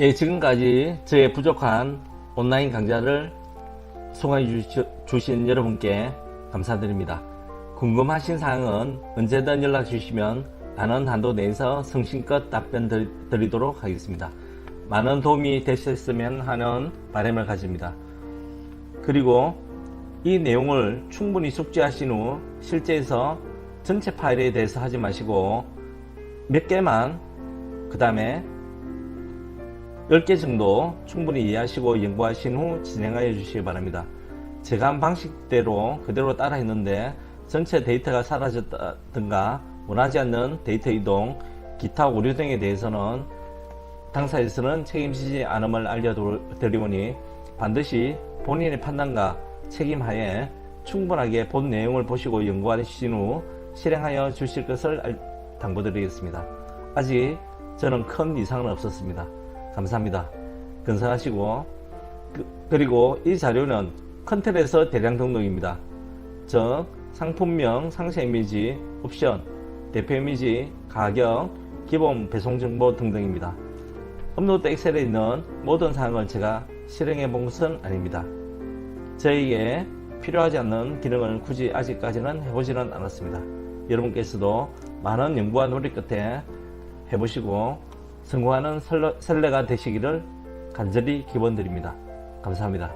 예, 지금까지 저의 부족한 온라인 강좌를 송화해 주신 여러분께 감사드립니다. 궁금하신 사항은 언제든 연락 주시면 많은 한도 내에서 성심껏 답변 드- 드리도록 하겠습니다. 많은 도움이 되셨으면 하는 바람을 가집니다. 그리고 이 내용을 충분히 숙지하신 후 실제에서 전체 파일에 대해서 하지 마시고 몇 개만 그 다음에 10개 정도 충분히 이해하시고 연구하신 후 진행하여 주시기 바랍니다. 제가 한 방식대로 그대로 따라 했는데 전체 데이터가 사라졌다든가 원하지 않는 데이터 이동, 기타 오류 등에 대해서는 당사에서는 책임지지 않음을 알려드리오니 반드시 본인의 판단과 책임하에 충분하게 본 내용을 보시고 연구하신 후 실행하여 주실 것을 알- 당부드리겠습니다. 아직 저는 큰 이상은 없었습니다. 감사합니다. 건강하시고 그, 리고이 자료는 컨텔에서 대량 등록입니다. 즉 상품명, 상세 이미지, 옵션, 대표 이미지, 가격, 기본 배송 정보 등등입니다. 업로드 엑셀에 있는 모든 사항을 제가 실행해 본 것은 아닙니다. 저에게 필요하지 않는 기능을 굳이 아직까지는 해보지는 않았습니다. 여러분께서도 많은 연구와 노력 끝에 해보시고 성공하는 설레- 설레가 되시기를 간절히 기원드립니다. 감사합니다.